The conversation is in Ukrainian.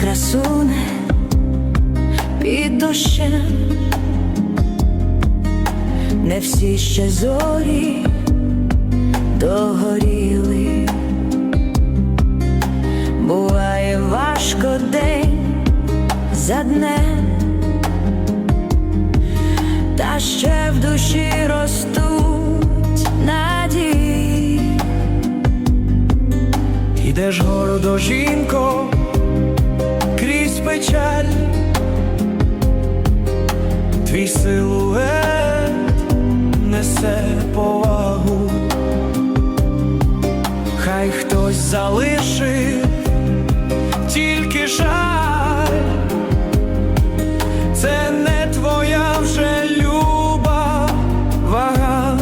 красуне під дощем, не всі ще зорі догоріли, буває важко день за днем, та ще в душі Ідеш городо жінко, крізь печаль, твій силует несе повагу, хай хтось залишив тільки жаль,